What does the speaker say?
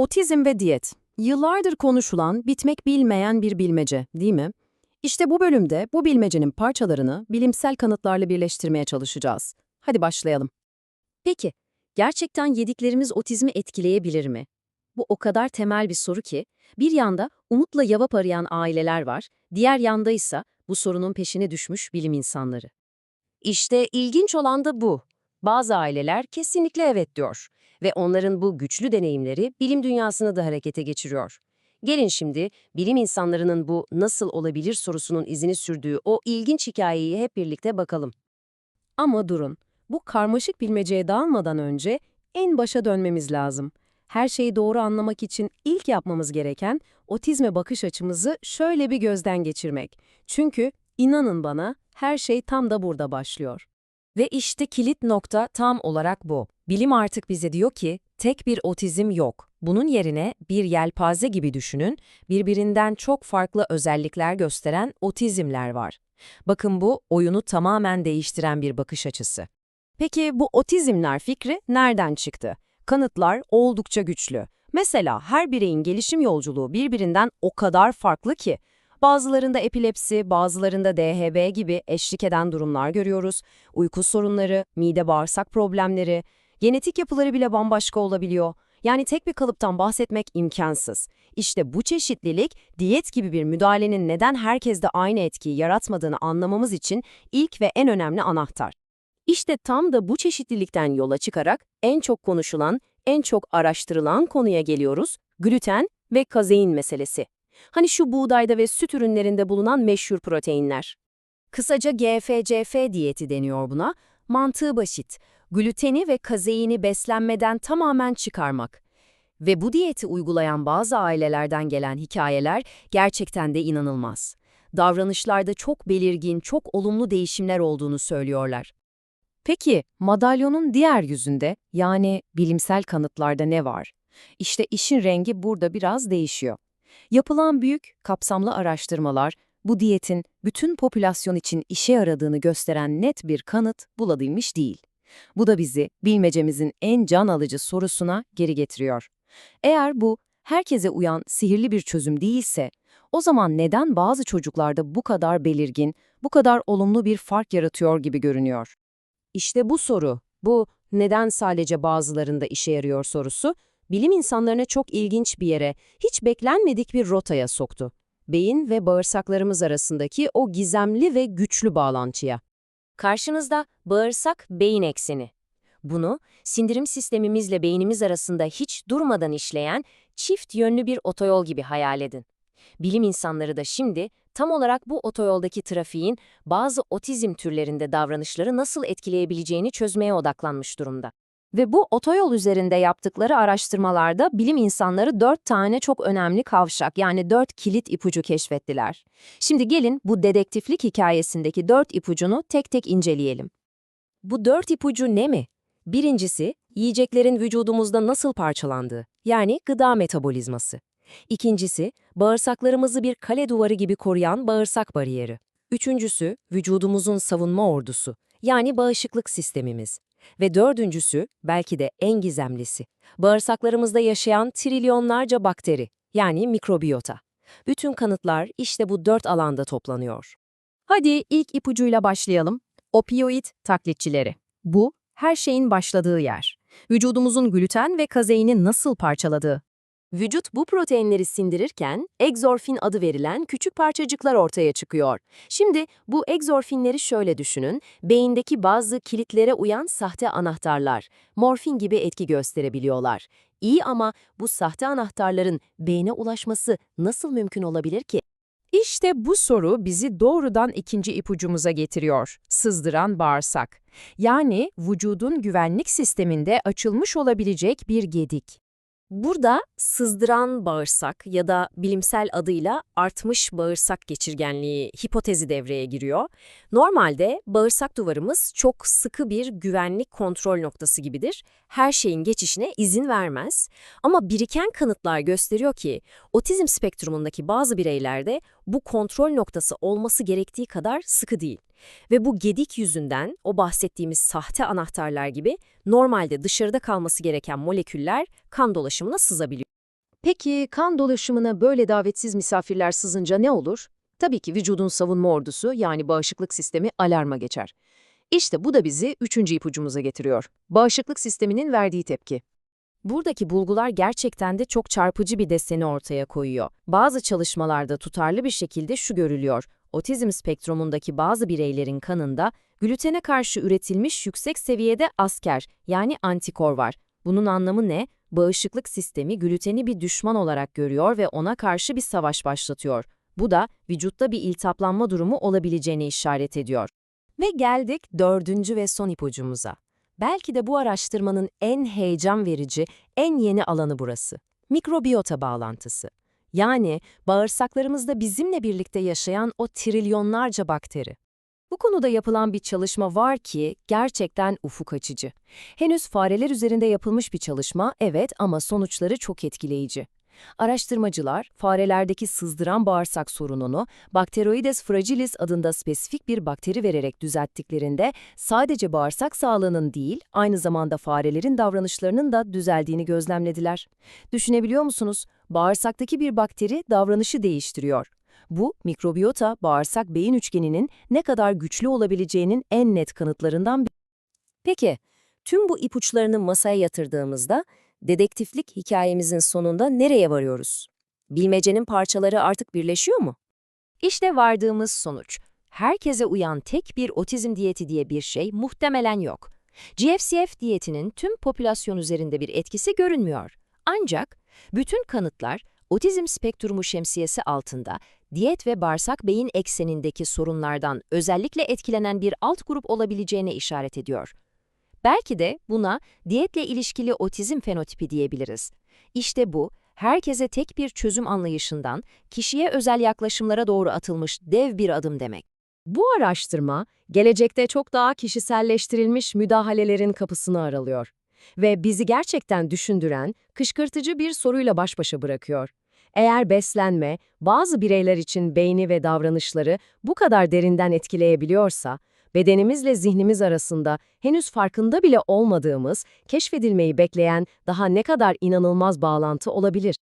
Otizm ve diyet. Yıllardır konuşulan, bitmek bilmeyen bir bilmece, değil mi? İşte bu bölümde bu bilmecenin parçalarını bilimsel kanıtlarla birleştirmeye çalışacağız. Hadi başlayalım. Peki, gerçekten yediklerimiz otizmi etkileyebilir mi? Bu o kadar temel bir soru ki, bir yanda umutla yavap arayan aileler var, diğer yanda ise bu sorunun peşine düşmüş bilim insanları. İşte ilginç olan da bu. Bazı aileler kesinlikle evet diyor ve onların bu güçlü deneyimleri bilim dünyasını da harekete geçiriyor. Gelin şimdi bilim insanlarının bu nasıl olabilir sorusunun izini sürdüğü o ilginç hikayeyi hep birlikte bakalım. Ama durun, bu karmaşık bilmeceye dalmadan önce en başa dönmemiz lazım. Her şeyi doğru anlamak için ilk yapmamız gereken otizme bakış açımızı şöyle bir gözden geçirmek. Çünkü inanın bana her şey tam da burada başlıyor. Ve işte kilit nokta tam olarak bu. Bilim artık bize diyor ki tek bir otizm yok. Bunun yerine bir yelpaze gibi düşünün, birbirinden çok farklı özellikler gösteren otizmler var. Bakın bu oyunu tamamen değiştiren bir bakış açısı. Peki bu otizmler fikri nereden çıktı? Kanıtlar oldukça güçlü. Mesela her bireyin gelişim yolculuğu birbirinden o kadar farklı ki. Bazılarında epilepsi, bazılarında DHB gibi eşlik eden durumlar görüyoruz. Uyku sorunları, mide bağırsak problemleri, genetik yapıları bile bambaşka olabiliyor. Yani tek bir kalıptan bahsetmek imkansız. İşte bu çeşitlilik, diyet gibi bir müdahalenin neden herkeste aynı etkiyi yaratmadığını anlamamız için ilk ve en önemli anahtar. İşte tam da bu çeşitlilikten yola çıkarak en çok konuşulan, en çok araştırılan konuya geliyoruz, gluten ve kazein meselesi. Hani şu buğdayda ve süt ürünlerinde bulunan meşhur proteinler. Kısaca GFCF diyeti deniyor buna. Mantığı basit. Gluteni ve kazeini beslenmeden tamamen çıkarmak. Ve bu diyeti uygulayan bazı ailelerden gelen hikayeler gerçekten de inanılmaz. Davranışlarda çok belirgin, çok olumlu değişimler olduğunu söylüyorlar. Peki, madalyonun diğer yüzünde, yani bilimsel kanıtlarda ne var? İşte işin rengi burada biraz değişiyor. Yapılan büyük, kapsamlı araştırmalar, bu diyetin bütün popülasyon için işe yaradığını gösteren net bir kanıt bulabilmiş değil. Bu da bizi bilmecemizin en can alıcı sorusuna geri getiriyor. Eğer bu herkese uyan sihirli bir çözüm değilse, o zaman neden bazı çocuklarda bu kadar belirgin, bu kadar olumlu bir fark yaratıyor gibi görünüyor? İşte bu soru, bu neden sadece bazılarında işe yarıyor sorusu, bilim insanlarını çok ilginç bir yere, hiç beklenmedik bir rotaya soktu. Beyin ve bağırsaklarımız arasındaki o gizemli ve güçlü bağlantıya. Karşınızda bağırsak-beyin ekseni. Bunu sindirim sistemimizle beynimiz arasında hiç durmadan işleyen çift yönlü bir otoyol gibi hayal edin. Bilim insanları da şimdi tam olarak bu otoyoldaki trafiğin bazı otizm türlerinde davranışları nasıl etkileyebileceğini çözmeye odaklanmış durumda. Ve bu otoyol üzerinde yaptıkları araştırmalarda bilim insanları dört tane çok önemli kavşak yani dört kilit ipucu keşfettiler. Şimdi gelin bu dedektiflik hikayesindeki dört ipucunu tek tek inceleyelim. Bu dört ipucu ne mi? Birincisi, yiyeceklerin vücudumuzda nasıl parçalandığı, yani gıda metabolizması. İkincisi, bağırsaklarımızı bir kale duvarı gibi koruyan bağırsak bariyeri. Üçüncüsü, vücudumuzun savunma ordusu, yani bağışıklık sistemimiz. Ve dördüncüsü, belki de en gizemlisi, bağırsaklarımızda yaşayan trilyonlarca bakteri, yani mikrobiyota. Bütün kanıtlar işte bu dört alanda toplanıyor. Hadi ilk ipucuyla başlayalım. Opioid taklitçileri. Bu, her şeyin başladığı yer. Vücudumuzun gluten ve kazeini nasıl parçaladığı. Vücut bu proteinleri sindirirken egzorfin adı verilen küçük parçacıklar ortaya çıkıyor. Şimdi bu egzorfinleri şöyle düşünün, beyindeki bazı kilitlere uyan sahte anahtarlar, morfin gibi etki gösterebiliyorlar. İyi ama bu sahte anahtarların beyne ulaşması nasıl mümkün olabilir ki? İşte bu soru bizi doğrudan ikinci ipucumuza getiriyor, sızdıran bağırsak. Yani vücudun güvenlik sisteminde açılmış olabilecek bir gedik. Burada sızdıran bağırsak ya da bilimsel adıyla artmış bağırsak geçirgenliği hipotezi devreye giriyor. Normalde bağırsak duvarımız çok sıkı bir güvenlik kontrol noktası gibidir. Her şeyin geçişine izin vermez. Ama biriken kanıtlar gösteriyor ki otizm spektrumundaki bazı bireylerde bu kontrol noktası olması gerektiği kadar sıkı değil. Ve bu gedik yüzünden o bahsettiğimiz sahte anahtarlar gibi normalde dışarıda kalması gereken moleküller kan dolaşımına sızabiliyor. Peki kan dolaşımına böyle davetsiz misafirler sızınca ne olur? Tabii ki vücudun savunma ordusu yani bağışıklık sistemi alarma geçer. İşte bu da bizi üçüncü ipucumuza getiriyor. Bağışıklık sisteminin verdiği tepki. Buradaki bulgular gerçekten de çok çarpıcı bir deseni ortaya koyuyor. Bazı çalışmalarda tutarlı bir şekilde şu görülüyor. Otizm spektrumundaki bazı bireylerin kanında glutene karşı üretilmiş yüksek seviyede asker yani antikor var. Bunun anlamı ne? Bağışıklık sistemi gluteni bir düşman olarak görüyor ve ona karşı bir savaş başlatıyor. Bu da vücutta bir iltihaplanma durumu olabileceğini işaret ediyor. Ve geldik dördüncü ve son ipucumuza. Belki de bu araştırmanın en heyecan verici, en yeni alanı burası. Mikrobiyota bağlantısı. Yani bağırsaklarımızda bizimle birlikte yaşayan o trilyonlarca bakteri. Bu konuda yapılan bir çalışma var ki gerçekten ufuk açıcı. Henüz fareler üzerinde yapılmış bir çalışma, evet ama sonuçları çok etkileyici. Araştırmacılar, farelerdeki sızdıran bağırsak sorununu Bacteroides fragilis adında spesifik bir bakteri vererek düzelttiklerinde sadece bağırsak sağlığının değil, aynı zamanda farelerin davranışlarının da düzeldiğini gözlemlediler. Düşünebiliyor musunuz? Bağırsaktaki bir bakteri davranışı değiştiriyor. Bu, mikrobiyota, bağırsak-beyin üçgeninin ne kadar güçlü olabileceğinin en net kanıtlarından biri. Peki, tüm bu ipuçlarını masaya yatırdığımızda, dedektiflik hikayemizin sonunda nereye varıyoruz? Bilmecenin parçaları artık birleşiyor mu? İşte vardığımız sonuç. Herkese uyan tek bir otizm diyeti diye bir şey muhtemelen yok. GFCF diyetinin tüm popülasyon üzerinde bir etkisi görünmüyor. Ancak bütün kanıtlar otizm spektrumu şemsiyesi altında diyet ve bağırsak beyin eksenindeki sorunlardan özellikle etkilenen bir alt grup olabileceğine işaret ediyor. Belki de buna diyetle ilişkili otizm fenotipi diyebiliriz. İşte bu, herkese tek bir çözüm anlayışından kişiye özel yaklaşımlara doğru atılmış dev bir adım demek. Bu araştırma, gelecekte çok daha kişiselleştirilmiş müdahalelerin kapısını aralıyor. Ve bizi gerçekten düşündüren, kışkırtıcı bir soruyla baş başa bırakıyor. Eğer beslenme, bazı bireyler için beyni ve davranışları bu kadar derinden etkileyebiliyorsa, bedenimizle zihnimiz arasında henüz farkında bile olmadığımız, keşfedilmeyi bekleyen daha ne kadar inanılmaz bağlantı olabilir?